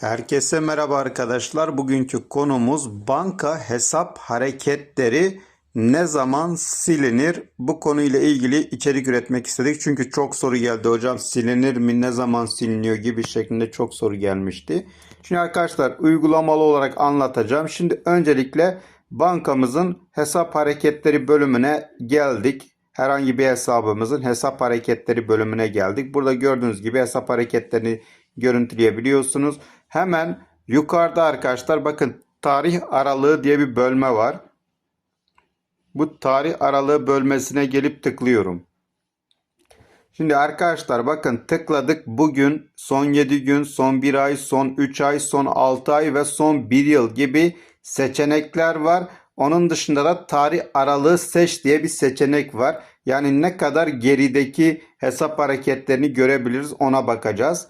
Herkese merhaba arkadaşlar. Bugünkü konumuz banka hesap hareketleri ne zaman silinir? Bu konuyla ilgili içerik üretmek istedik. Çünkü çok soru geldi hocam silinir mi ne zaman siliniyor gibi şeklinde çok soru gelmişti. Şimdi arkadaşlar uygulamalı olarak anlatacağım. Şimdi öncelikle bankamızın hesap hareketleri bölümüne geldik. Herhangi bir hesabımızın hesap hareketleri bölümüne geldik. Burada gördüğünüz gibi hesap hareketlerini görüntüleyebiliyorsunuz. Hemen yukarıda arkadaşlar bakın tarih aralığı diye bir bölme var. Bu tarih aralığı bölmesine gelip tıklıyorum. Şimdi arkadaşlar bakın tıkladık bugün son 7 gün, son 1 ay, son 3 ay, son 6 ay ve son 1 yıl gibi seçenekler var. Onun dışında da tarih aralığı seç diye bir seçenek var. Yani ne kadar gerideki hesap hareketlerini görebiliriz ona bakacağız.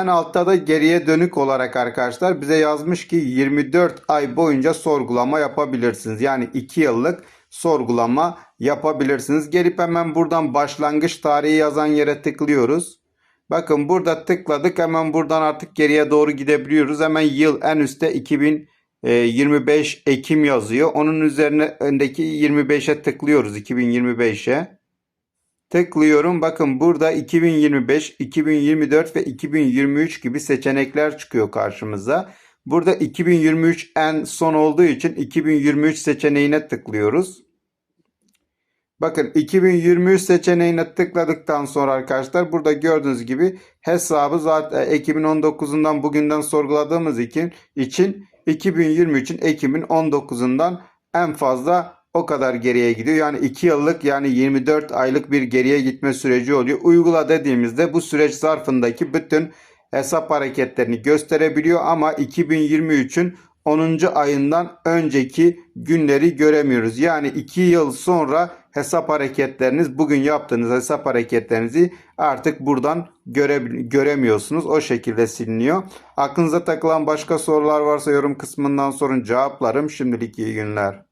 En altta da geriye dönük olarak arkadaşlar bize yazmış ki 24 ay boyunca sorgulama yapabilirsiniz. Yani 2 yıllık sorgulama yapabilirsiniz. Gelip hemen buradan başlangıç tarihi yazan yere tıklıyoruz. Bakın burada tıkladık hemen buradan artık geriye doğru gidebiliyoruz. Hemen yıl en üstte 2025 Ekim yazıyor. Onun üzerine öndeki 25'e tıklıyoruz 2025'e. Tıklıyorum. Bakın burada 2025, 2024 ve 2023 gibi seçenekler çıkıyor karşımıza. Burada 2023 en son olduğu için 2023 seçeneğine tıklıyoruz. Bakın 2023 seçeneğine tıkladıktan sonra arkadaşlar burada gördüğünüz gibi hesabı zaten Ekim'in 19'undan bugünden sorguladığımız için için 2023'ün Ekim'in 19'undan en fazla o kadar geriye gidiyor. Yani 2 yıllık yani 24 aylık bir geriye gitme süreci oluyor. Uygula dediğimizde bu süreç zarfındaki bütün hesap hareketlerini gösterebiliyor ama 2023'ün 10. ayından önceki günleri göremiyoruz. Yani 2 yıl sonra hesap hareketleriniz bugün yaptığınız hesap hareketlerinizi artık buradan göre, göremiyorsunuz. O şekilde siliniyor. Aklınıza takılan başka sorular varsa yorum kısmından sorun cevaplarım. Şimdilik iyi günler.